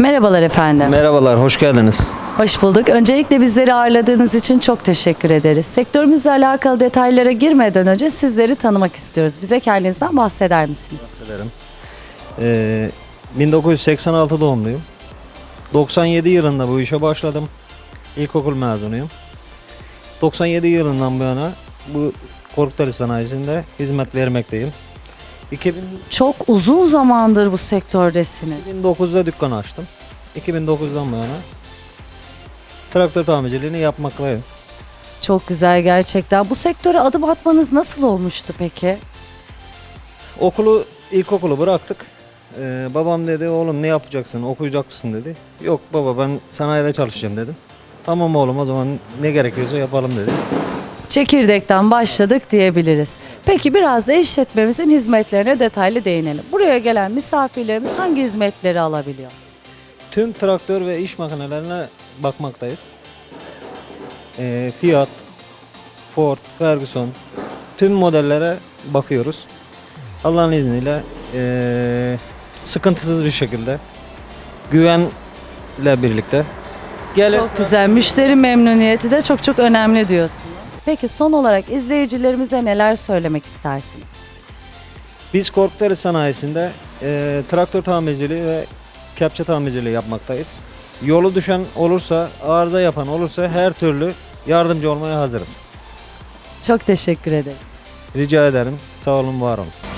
Merhabalar efendim. Merhabalar, hoş geldiniz. Hoş bulduk. Öncelikle bizleri ağırladığınız için çok teşekkür ederiz. Sektörümüzle alakalı detaylara girmeden önce sizleri tanımak istiyoruz. Bize kendinizden bahseder misiniz? Dilerim. Ee, 1986 doğumluyum. 97 yılında bu işe başladım. İlkokul mezunuyum. 97 yılından bu yana bu Korkuteli sanayisinde hizmet vermekteyim. 2000 Çok uzun zamandır bu sektördesiniz. 2009'da dükkan açtım. 2009'dan bu yana traktör tamirciliğini yapmaktayım. Çok güzel gerçekten. Bu sektöre adım atmanız nasıl olmuştu peki? Okulu, ilkokulu bıraktık. Ee, babam dedi oğlum ne yapacaksın okuyacak mısın dedi. Yok baba ben sanayide çalışacağım dedim. Tamam oğlum o zaman ne gerekiyorsa yapalım dedi. Çekirdekten başladık diyebiliriz. Peki biraz da işletmemizin hizmetlerine detaylı değinelim. Buraya gelen misafirlerimiz hangi hizmetleri alabiliyor? Tüm traktör ve iş makinelerine bakmaktayız. Ee, Fiat, Ford, Ferguson tüm modellere bakıyoruz. Allah'ın izniyle ee, sıkıntısız bir şekilde güvenle birlikte gelin. Çok güzel. Müşteri memnuniyeti de çok çok önemli diyorsunuz. Peki son olarak izleyicilerimize neler söylemek istersiniz? Biz Korkuteli sanayisinde e, traktör tamirciliği ve kepçe tamirciliği yapmaktayız. Yolu düşen olursa, arıza yapan olursa her türlü yardımcı olmaya hazırız. Çok teşekkür ederim. Rica ederim. Sağ olun, var olun.